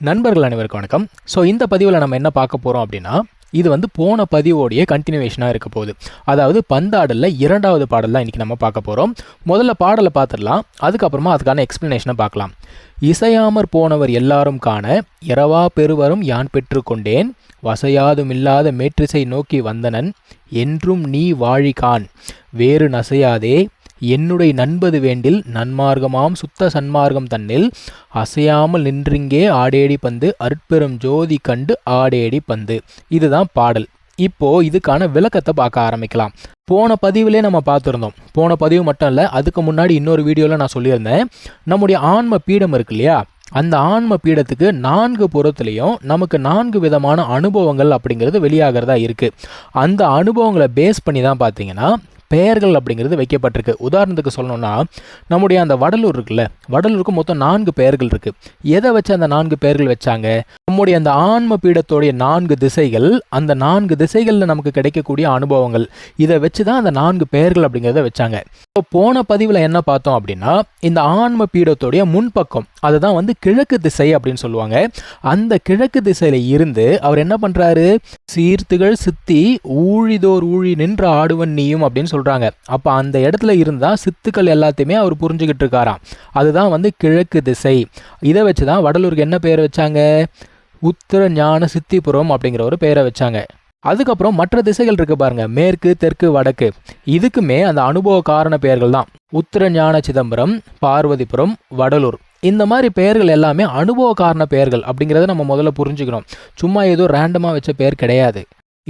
நண்பர்கள் அனைவருக்கும் வணக்கம். ஸோ இந்த பதிவில் நம்ம என்ன பார்க்க போகிறோம் அப்படின்னா இது வந்து போன பதிவோடைய கண்டினியூவேஷனாக இருக்க போகுது. அதாவது பந்தாடலில் இரண்டாவது பாடல் தான் இன்றைக்கி நம்ம பார்க்க போகிறோம் முதல்ல பாடலை பார்த்துடலாம். அதுக்கப்புறமா அதுக்கான எக்ஸ்ப்ளனேஷனை பார்க்கலாம். இசையாமற் போனவர் எல்லாரும் காண இரவா பெருவரும் யான் பெற்றுக்கொண்டேன் வசையாதுமில்லாத மேற்றிசை நோக்கி வந்தனன் என்றும் நீ வாழிகான் வேறு நசையாதே என்னுடைய நண்பது வேண்டில் நன்மார்க்கமாம் சுத்த சன்மார்க்கம் தன்னில் அசையாமல் நின்றிங்கே ஆடேடி பந்து அற்பெரும் ஜோதி கண்டு ஆடேடி பந்து. இதுதான் பாடல். இப்போ இதுக்கான விளக்கத்தை பார்க்க ஆரம்பிக்கலாம். போன பதிவிலே நம்ம பார்த்துருந்தோம். போன பதிவு மட்டும் இல்லை அதுக்கு முன்னாடி இன்னொரு வீடியோவில் நான் சொல்லியிருந்தேன். நம்முடைய ஆன்ம பீடம் இருக்கு இல்லையா? அந்த ஆன்ம பீடத்துக்கு நான்கு புறத்துலேயும் நமக்கு நான்கு விதமான அனுபவங்கள் அப்படிங்கிறது வெளியாகிறதா இருக்குது அந்த அனுபவங்களை பேஸ் பண்ணி தான் பார்த்தீங்கன்னா பெயர்கள் அப்படிங்கிறது வைக்கப்பட்டிருக்கு. உதாரணத்துக்கு சொல்லணும்னா நம்முடைய அந்த வடலூர் இருக்குல்ல வடலூருக்கு மொத்தம் நான்கு பெயர்கள் இருக்கு. எதை வச்சு அந்த நான்கு பெயர்கள் வச்சாங்க? நம்முடைய அந்த ஆன்ம பீடத்தோடைய நான்கு திசைகள் அந்த நான்கு திசைகளில் நமக்கு கிடைக்கக்கூடிய அனுபவங்கள். இதை வச்சு தான் அந்த நான்கு பெயர்கள் அப்படிங்கிறத வச்சாங்க. இப்போ போன பதிவில் என்ன பார்த்தோம் அப்படின்னா இந்த ஆன்ம பீடத்தோடைய முன்பக்கம் அதுதான் வந்து கிழக்கு திசை அப்படின்னு சொல்லுவாங்க. அந்த கிழக்கு திசையில இருந்து அவர் என்ன பண்றாரு? சீர்த்துகள் சித்தி ஊழிதோர் ஊழி நின்ற ஆடுவன் நீயும் அப்படின்னு சொல்றாங்க. அப்போ அந்த இடத்துல இருந்தால் சித்துக்கள் எல்லாத்தையுமே அவர் புரிஞ்சுக்கிட்டு இருக்காராம். அதுதான் வந்து கிழக்கு திசை. இதை வச்சு தான் வடலூருக்கு என்ன பெயர் வச்சாங்க? உத்தர ஞான சித்திபுரம் அப்படிங்கிற ஒரு பெயரை வச்சாங்க. அதுக்கப்புறம் மற்ற திசைகள் இருக்கு பாருங்க. மேற்கு தெற்கு வடக்கு. இதுக்குமே அந்த அனுபவ காரண பெயர்கள் தான். உத்தர ஞான சிதம்பரம் பார்வதிபுரம் வடலூர். இந்த மாதிரி பெயர்கள் எல்லாமே அனுபவ காரண பெயர்கள் அப்படிங்கிறத நம்ம முதல்ல புரிஞ்சுக்கணும். சும்மா ஏதோ ரேண்டமாக வச்ச பெயர் கிடையாது.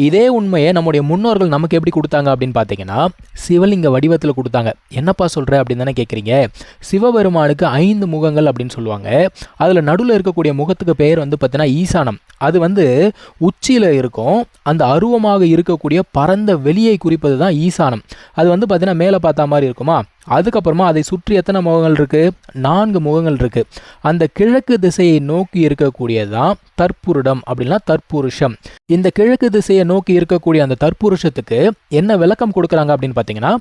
இதே உண்மையை நம்முடைய முன்னோர்கள் நமக்கு எப்படி கொடுத்தாங்க அப்படின்னு பார்த்தீங்கன்னா சிவலிங்க வடிவத்தில் கொடுத்தாங்க. என்னப்பா சொல்கிற அப்படின்னு தானே கேட்குறீங்க சிவபெருமானுக்கு ஐந்து முகங்கள் அப்படின்னு சொல்லுவாங்க. அதில் நடுவில் இருக்கக்கூடிய முகத்துக்கு பெயர் வந்து பார்த்தீங்கன்னா ஈசானம். அது வந்து உச்சியில் இருக்கும். அந்த அருவமாக இருக்கக்கூடிய பரந்த வெளியை குறிப்பது தான் ஈசானம். அது வந்து பார்த்தீங்கன்னா மேலே பார்த்தா மாதிரி இருக்குமா? அதுக்கப்புறமா அதை சுற்றி எத்தனை முகங்கள் இருக்குது நான்கு முகங்கள் இருக்குது அந்த கிழக்கு திசையை நோக்கி இருக்கக்கூடியது தான் தற்புருடம் அப்படின்னா தற்புருஷம். இந்த கிழக்கு திசையை நோக்கி இருக்கக்கூடிய அந்த தற்புருஷத்துக்கு என்ன விளக்கம் கொடுக்குறாங்க அப்படின்னு பார்த்தீங்கன்னா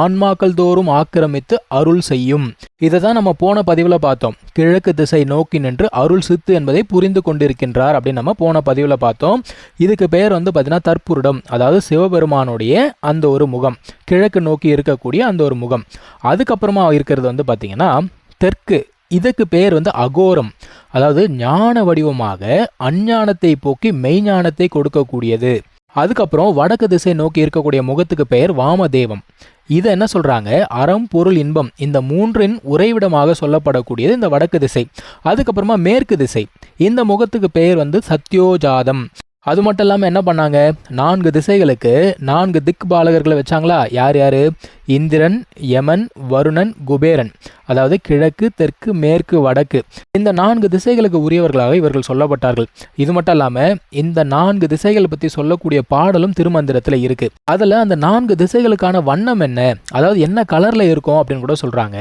ஆன்மாக்கள் தோறும் ஆக்கிரமித்து அருள் செய்யும். இதை தான் நம்ம போன பதிவில் பார்த்தோம். கிழக்கு திசை நோக்கி நின்று அருள் சித்து என்பதை புரிந்து கொண்டிருக்கின்றார் அப்படின்னு நம்ம போன பதிவில் பார்த்தோம். இதுக்கு பெயர் வந்து பார்த்தீங்கன்னா தற்புருடம் அதாவது சிவபெருமானுடைய அந்த ஒரு முகம் கிழக்கு நோக்கி இருக்கக்கூடிய அந்த ஒரு முகம். அதுக்கப்புறமா இருக்கிறது வந்து பார்த்திங்கன்னா தெற்கு. இதுக்கு பேர் வந்து அகோரம். அதாவது ஞான வடிவமாக அஞ்ஞானத்தை போக்கி மெய்ஞானத்தை கொடுக்கக்கூடியது. அதுக்கப்புறம் வடக்கு திசை நோக்கி இருக்கக்கூடிய முகத்துக்கு பெயர் வாமதேவம். இதை என்ன சொல்றாங்க? அறம் பொருள் இன்பம். இந்த மூன்றின் உறைவிடமாக சொல்லப்படக்கூடியது இந்த வடக்கு திசை. அதுக்கப்புறமா மேற்கு திசை. இந்த முகத்துக்கு பெயர் வந்து சத்யோஜாதம். அது மட்டும் இல்லாமல் என்ன பண்ணாங்க? நான்கு திசைகளுக்கு நான்கு திக் பாலகர்களை வச்சாங்களா? யார் யார்? இந்திரன் யமன் வருணன் குபேரன் அதாவது கிழக்கு தெற்கு மேற்கு வடக்கு. இந்த நான்கு திசைகளுக்கு உரியவர்களாக இவர்கள் சொல்லப்பட்டார்கள். இது மட்டும் இல்லாமல் இந்த நான்கு திசைகளை பற்றி சொல்லக்கூடிய பாடலும் திருமந்திரத்தில் இருக்கு. அதில் அந்த நான்கு திசைகளுக்கான வண்ணம் என்ன? அதாவது என்ன கலரில் இருக்கும் அப்படின்னு கூட சொல்கிறாங்க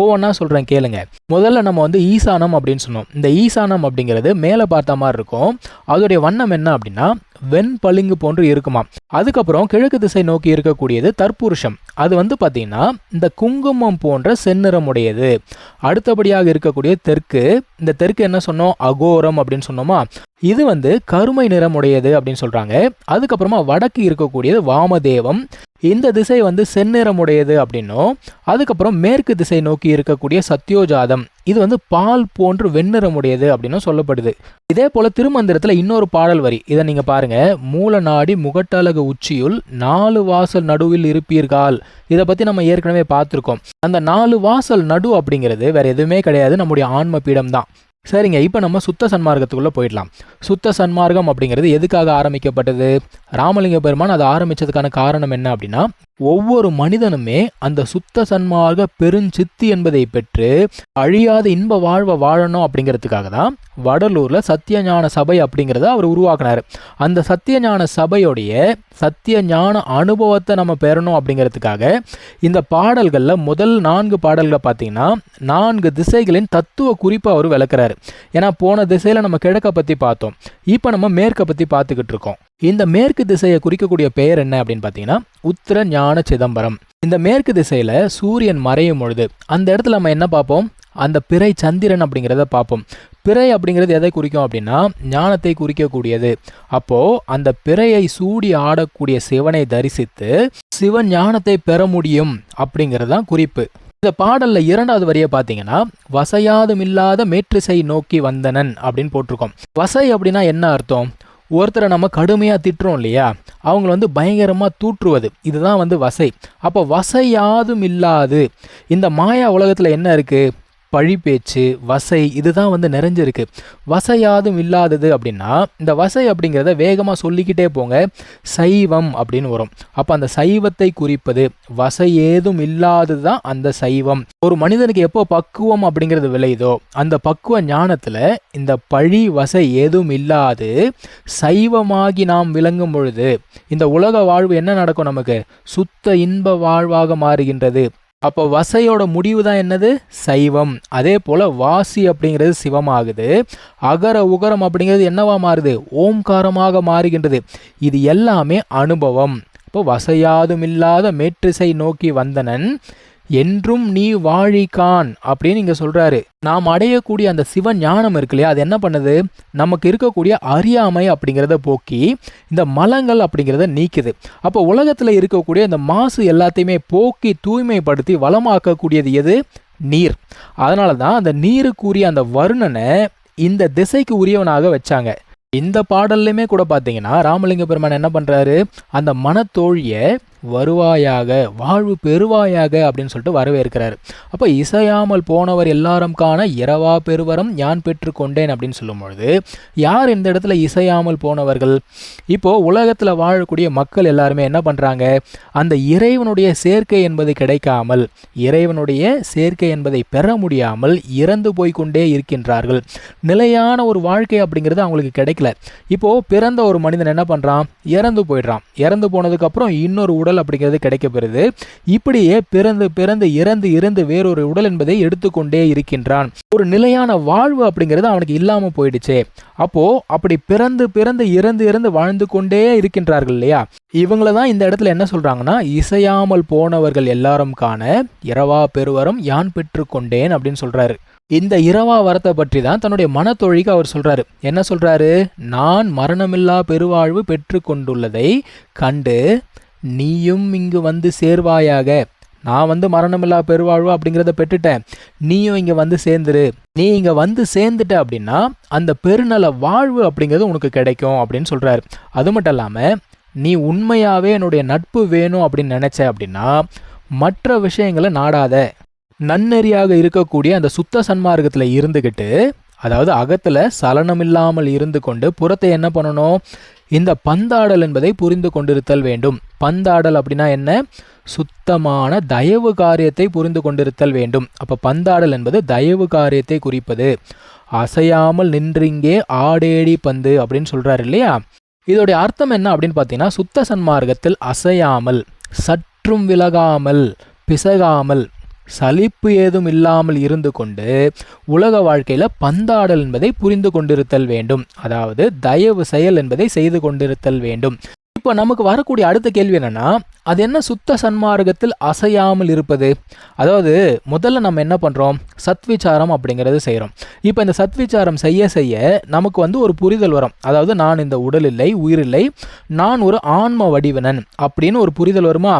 ஒவ்வொன்றா சொல்கிறேன் கேளுங்க. முதல்ல நம்ம வந்து ஈசானம் அப்படின்னு சொன்னோம். இந்த ஈசானம் அப்படிங்கிறது மேலே பார்த்த மாதிரி இருக்கும். அதோடைய வண்ணம் என்ன அப்படின்னா வெண் பளிங்கு போன்று இருக்குமா அதுக்கப்புறம் கிழக்கு திசை நோக்கி இருக்கக்கூடியது தற்புருஷம். அது வந்து பார்த்தீங்கன்னா இந்த குங்குமம் போன்ற செந்நிறமுடையது. அடுத்தபடியாக இருக்கக்கூடிய தெற்கு இந்த தெற்கு என்ன சொன்னோம்? அகோரம் அப்படின்னு சொன்னோமா? இது வந்து கருமை நிறமுடையது அப்படின்னு சொல்றாங்க. அதுக்கப்புறமா வடக்கு இருக்கக்கூடியது வாமதேவம். இந்த திசை வந்து செந்நிறமுடையது அப்படின்னும். அதுக்கப்புறம் மேற்கு திசை நோக்கி இருக்கக்கூடிய சத்யோஜாதம். இது வந்து பால் போன்று வெண்ணிறமுடையது அப்படின்னு சொல்லப்படுது. இதே போல திருமந்திரத்தில் இன்னொரு பாடல் வரி. இதை நீங்க பாருங்க. மூல நாடி முகட்டழகு உச்சியுள் நாலு வாசல் நடுவில் இருப்பீர்கள் இதை பத்தி நம்ம ஏற்கனவே பார்த்துருக்கோம். அந்த நாலு வாசல் நடு அப்படிங்கிறது வேற எதுவுமே கிடையாது. நம்முடைய ஆன்ம பீடம் தான் சரிங்க. இப்போ நம்ம சுத்த சன்மார்க்கத்துக்குள்ளே போயிடலாம். சுத்த சன்மார்க்கம் அப்படிங்கிறது எதுக்காக ஆரம்பிக்கப்பட்டது? ராமலிங்க பெருமான் அதை ஆரம்பித்ததுக்கான காரணம் என்ன அப்படின்னா ஒவ்வொரு மனிதனுமே அந்த சுத்த சன்மார்க்க பெருஞ்சித்தி என்பதை பெற்று அழியாத இன்ப வாழ்வை வாழணும் அப்படிங்கிறதுக்காக தான் வடலூரில் சத்தியஞான சபை அப்படிங்கிறத அவர் உருவாக்குனார். அந்த சத்தியஞான சபையுடைய சத்திய ஞான அனுபவத்தை நம்ம பெறணும் அப்படிங்கிறதுக்காக இந்த பாடல்களில் முதல் நான்கு பாடல்களை பார்த்தீங்கன்னா நான்கு திசைகளின் தத்துவ குறிப்பை அவர் விளக்குறாரு. ஏன்னா போன திசையில் நம்ம கிழக்கை பற்றி பார்த்தோம். இப்போ நம்ம மேற்கை பற்றி பார்த்துக்கிட்டு இருக்கோம். இந்த மேற்கு திசையை குறிக்கக்கூடிய பெயர் என்ன அப்படின்னு பார்த்தீங்கன்னா உத்திர ஞான சிதம்பரம். இந்த மேற்கு திசையில சூரியன் மறையும் பொழுது அந்த இடத்துல நம்ம என்ன பார்ப்போம்? அந்த பிறை சந்திரன் அப்படிங்கிறத பார்ப்போம். பிறை அப்படிங்கிறது எதை குறிக்கும் அப்படின்னா ஞானத்தை குறிக்கக்கூடியது. அப்போ அந்த பிறையை சூடி ஆடக்கூடிய சிவனை தரிசித்து சிவன் ஞானத்தை பெற முடியும் அப்படிங்கிறது தான் குறிப்பு. இந்த பாடல்ல இரண்டாவது வரியை பார்த்தீங்கன்னா வசையாதும் இல்லாத மேற்றிசை நோக்கி வந்தனன் அப்படின்னு போட்டிருக்கோம். வசை அப்படின்னா என்ன அர்த்தம்? ஒருத்தரை நம்ம கடுமையாக திட்டுறோம் இல்லையா? அவங்கள வந்து பயங்கரமாக தூற்றுவது. இதுதான் வந்து வசை. அப்போ வசையாதும் இல்லாது இந்த மாயா உலகத்தில் என்ன இருக்குது பழி பேச்சு வசை இதுதான் வந்து நிறைஞ்சிருக்கு. வசையாதும் இல்லாதது அப்படின்னா இந்த வசை அப்படிங்கிறத வேகமாக சொல்லிக்கிட்டே போங்க. சைவம் அப்படின்னு வரும். அப்போ அந்த சைவத்தை குறிப்பது வசை ஏதும் இல்லாதது தான் அந்த சைவம். ஒரு மனிதனுக்கு எப்போ பக்குவம் அப்படிங்கிறது விளையுதோ அந்த பக்குவ ஞானத்தில் இந்த பழி வசை ஏதும் இல்லாது சைவமாகி நாம் விளங்கும் பொழுது இந்த உலக வாழ்வு என்ன நடக்கும் நமக்கு? சுத்த இன்ப வாழ்வாக மாறுகின்றது. அப்போ வசையோட முடிவு தான் என்னது? சைவம். அதே போல் வாசி அப்படிங்கிறது சிவமாகுது. அகர உகரம் அப்படிங்கிறது என்னவா மாறுது? ஓம்காரமாக மாறுகின்றது. இது எல்லாமே அனுபவம். இப்போ வசையாதும் இல்லாத மேற்றிசை நோக்கி வந்தனன். என்றும் நீ வாழிக்கான் அப்படின்னு இங்கே சொல்கிறாரு நாம் அடையக்கூடிய அந்த சிவ ஞானம் இருக்கு இல்லையா அது என்ன பண்ணுது? நமக்கு இருக்கக்கூடிய அறியாமை அப்படிங்கிறத போக்கி இந்த மலங்கள் அப்படிங்கிறத நீக்குது. அப்போ உலகத்தில் இருக்கக்கூடிய இந்த மாசு எல்லாத்தையுமே போக்கி தூய்மைப்படுத்தி வளமாக்கக்கூடியது எது? நீர். அதனால தான் அந்த நீருக்குரிய அந்த வருணனை இந்த திசைக்கு உரியவனாக வச்சாங்க. இந்த பாடல்லையுமே கூட பார்த்தீங்கன்னா ராமலிங்க பெருமான் என்ன பண்ணுறாரு அந்த மனத்தோழியை வருவாயாக வாழ்வு பெறுவாயாக அப்படின்னு சொல்லிட்டு வரவேற்கிறாரு. அப்போ இசையாமல் போனவர் எல்லாரும் காண இரவா பெருவரம் யான் பெற்றுக்கொண்டேன் அப்படின்னு சொல்லும்பொழுது யார் இந்த இடத்துல இசையாமல் போனவர்கள்? இப்போது உலகத்தில் வாழக்கூடிய மக்கள் எல்லாருமே என்ன பண்ணுறாங்க அந்த இறைவனுடைய சேர்க்கை என்பது கிடைக்காமல் இறைவனுடைய சேர்க்கை என்பதை பெற முடியாமல் இறந்து போய்கொண்டே இருக்கின்றார்கள். நிலையான ஒரு வாழ்க்கை அப்படிங்கிறது அவங்களுக்கு கிடைக்கல. இப்போது பிறந்த ஒரு மனிதன் என்ன பண்ணுறான் இறந்து போயிடுறான். இறந்து போனதுக்கப்புறம் இன்னொரு உடல் உடல் அப்படிங்கிறது கிடைக்கப்பெறுது இப்படியே பிறந்து பிறந்து இறந்து இறந்து வேறொரு உடல் என்பதை எடுத்துக்கொண்டே இருக்கின்றான். ஒரு நிலையான வாழ்வு அப்படிங்கிறது அவனுக்கு இல்லாம போயிடுச்சு. அப்போ அப்படி பிறந்து பிறந்து இறந்து இறந்து வாழ்ந்து கொண்டே இருக்கின்றார்கள் இல்லையா? இவங்கள தான் இந்த இடத்துல என்ன சொல்றாங்கன்னா இசையாமல் போனவர்கள் எல்லாரும் காண இரவா பெருவரம் யான் பெற்றுக்கொண்டேன் அப்படின்னு சொல்றாரு. இந்த இரவா வரத்தை பற்றி தான் தன்னுடைய மனத்தொழிக்கு அவர் சொல்றாரு. என்ன சொல்றாரு? நான் மரணமில்லா பெருவாழ்வு பெற்று கொண்டுள்ளதை கண்டு நீயும் இங்கு வந்து சேர்வாயாக. நான் வந்து மரணமில்லா பெருவாழ்வு அப்படிங்கிறத பெற்றுட்டேன். நீயும் இங்கே வந்து சேர்ந்துரு. நீ இங்கே வந்து சேர்ந்துட்ட அப்படின்னா அந்த பெருநல வாழ்வு அப்படிங்கிறது உனக்கு கிடைக்கும் அப்படின்னு சொல்கிறாரு அது மட்டும் இல்லாமல் நீ உண்மையாகவே என்னுடைய நட்பு வேணும் அப்படின்னு நினச்ச அப்படின்னா மற்ற விஷயங்களை நாடாத. நன்னெறியாக இருக்கக்கூடிய அந்த சுத்த சன்மார்க்கத்தில் இருந்துக்கிட்டு அதாவது அகத்தில் சலனமில்லாமல் இருந்து கொண்டு புறத்தை என்ன பண்ணணும்? இந்த பந்தாடல் என்பதை புரிந்து கொண்டிருத்தல் வேண்டும். பந்தாடல் அப்படின்னா என்ன? சுத்தமான தயவு காரியத்தை புரிந்து கொண்டிருத்தல் வேண்டும். அப்போ பந்தாடல் என்பது தயவு காரியத்தை குறிப்பது. அசையாமல் நின்றிங்கே ஆடேடி பந்து அப்படின்னு சொல்கிறாரு இல்லையா? இதோடைய அர்த்தம் என்ன அப்படின்னு பார்த்தீங்கன்னா சுத்த சன்மார்க்கத்தில் அசையாமல் சற்றும் விலகாமல் பிசகாமல் சலிப்பு ஏதும் இல்லாமல் இருந்து கொண்டு உலக வாழ்க்கையில் பந்தாடல் என்பதை புரிந்து கொண்டிருத்தல் வேண்டும். அதாவது தயவு செயல் என்பதை செய்து கொண்டிருத்தல் வேண்டும். இப்போ நமக்கு வரக்கூடிய அடுத்த கேள்வி என்னன்னா அது என்ன சுத்த சன்மார்க்கத்தில் அசையாமல் இருப்பது? அதாவது முதல்ல நம்ம என்ன பண்ணுறோம் சத்விச்சாரம் அப்படிங்கிறது செய்கிறோம் இப்போ இந்த சத்விச்சாரம் செய்ய செய்ய நமக்கு வந்து ஒரு புரிதல் வரும். அதாவது நான் இந்த உடல் இல்லை உயிரில்லை நான் ஒரு ஆன்ம வடிவனன் அப்படின்னு ஒரு புரிதல் வருமா?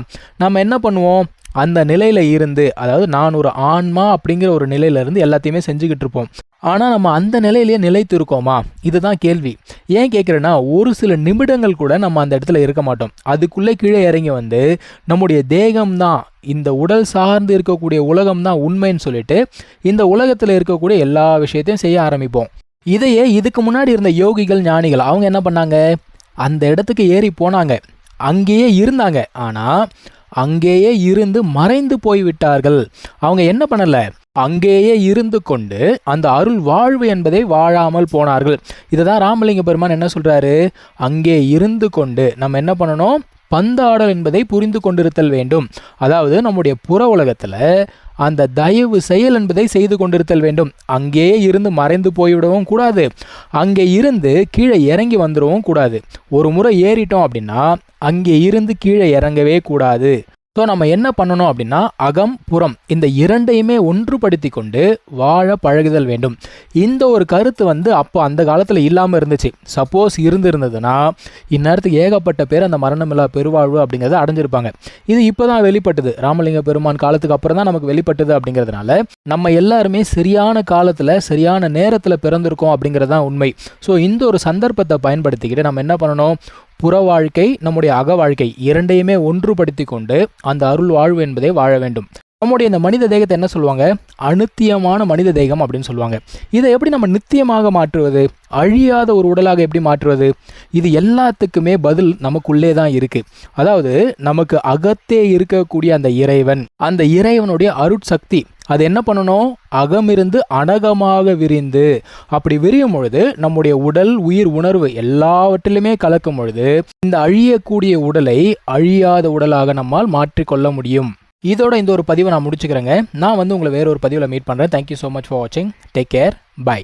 நம்ம என்ன பண்ணுவோம்? அந்த நிலையில் இருந்து அதாவது நான் ஒரு ஆன்மா அப்படிங்கிற ஒரு நிலையிலேருந்து எல்லாத்தையுமே செஞ்சுக்கிட்டு இருப்போம். ஆனால் நம்ம அந்த நிலையிலேயே நிலைத்து இருக்கோமா? இதுதான் கேள்வி. ஏன் கேட்குறேன்னா ஒரு சில நிமிடங்கள் கூட நம்ம அந்த இடத்துல இருக்க மாட்டோம். அதுக்குள்ளே கீழே இறங்கி வந்து நம்முடைய தேகம்தான் இந்த உடல் சார்ந்து இருக்கக்கூடிய உலகம் தான் உண்மைன்னு சொல்லிட்டு இந்த உலகத்தில் இருக்கக்கூடிய எல்லா விஷயத்தையும் செய்ய ஆரம்பிப்போம். இதையே இதுக்கு முன்னாடி இருந்த யோகிகள் ஞானிகள் அவங்க என்ன பண்ணாங்க? அந்த இடத்துக்கு ஏறி போனாங்க. அங்கேயே இருந்தாங்க. ஆனால் அங்கேயே இருந்து மறைந்து போய்விட்டார்கள். அவங்க என்ன பண்ணல? அங்கேயே இருந்து கொண்டு அந்த அருள் வாழ்வு என்பதை வாழாமல் போனார்கள். இதை தான் ராமலிங்க பெருமான் என்ன சொல்றாரு? அங்கே இருந்து கொண்டு நம்ம என்ன பண்ணணும்? பந்தாடல் என்பதை புரிந்து கொண்டிருத்தல் வேண்டும். அதாவது நம்முடைய புற உலகத்தில் அந்த தயவு செயல் என்பதை செய்து கொண்டிருத்தல் வேண்டும். அங்கேயே இருந்து மறைந்து போய்விடவும் கூடாது. அங்கே இருந்து கீழே இறங்கி வந்துடவும் கூடாது. ஒரு முறை ஏறிட்டோம் அப்படின்னா அங்கே இருந்து கீழே இறங்கவே கூடாது. ஸோ நம்ம என்ன பண்ணணும் அப்படின்னா அகம் புறம் இந்த இரண்டையுமே ஒன்றுபடுத்தி கொண்டு வாழ பழகுதல் வேண்டும். இந்த ஒரு கருத்து வந்து அப்போ அந்த காலத்தில் இல்லாமல் இருந்துச்சு. சப்போஸ் இருந்திருந்ததுன்னா இந்நேரத்துக்கு ஏகப்பட்ட பேர் அந்த மரணமில்லா பெருவாழ்வு அப்படிங்கிறத அடைஞ்சிருப்பாங்க. இது இப்போ தான் வெளிப்பட்டது. ராமலிங்க பெருமான் காலத்துக்கு அப்புறம் தான் நமக்கு வெளிப்பட்டது அப்படிங்கிறதுனால நம்ம எல்லாருமே சரியான காலத்தில் சரியான நேரத்தில் பிறந்திருக்கோம் அப்படிங்கிறது தான் உண்மை. ஸோ இந்த ஒரு சந்தர்ப்பத்தை பயன்படுத்திக்கிட்டு நம்ம என்ன பண்ணணும்? புற வாழ்க்கை நம்முடைய அக வாழ்க்கை இரண்டையுமே ஒன்றுபடுத்தி கொண்டு அந்த அருள் வாழ்வு என்பதை வாழ வேண்டும். நம்முடைய இந்த மனித தேகத்தை என்ன சொல்லுவாங்க? அனுத்தியமான மனித தேகம் அப்படின்னு சொல்லுவாங்க. இதை எப்படி நம்ம நித்தியமாக மாற்றுவது? அழியாத ஒரு உடலாக எப்படி மாற்றுவது? இது எல்லாத்துக்குமே பதில் நமக்குள்ளே தான் இருக்குது அதாவது நமக்கு அகத்தே இருக்கக்கூடிய அந்த இறைவன் அந்த இறைவனுடைய அருட்சக்தி அது என்ன பண்ணணும்? அகமிருந்து அனகமாக விரிந்து. அப்படி விரியும் பொழுது நம்முடைய உடல் உயிர் உணர்வு எல்லாவற்றிலுமே கலக்கும் பொழுது இந்த அழியக்கூடிய உடலை அழியாத உடலாக நம்மால் மாற்றிக்கொள்ள முடியும். இதோட இந்த ஒரு பதிவை நான் முடிச்சுக்கிறேங்க. நான் வந்து உங்களை வேற ஒரு பதிவில் மீட் பண்ணுறேன் thank you so much for வாட்சிங் டேக் கேர் பை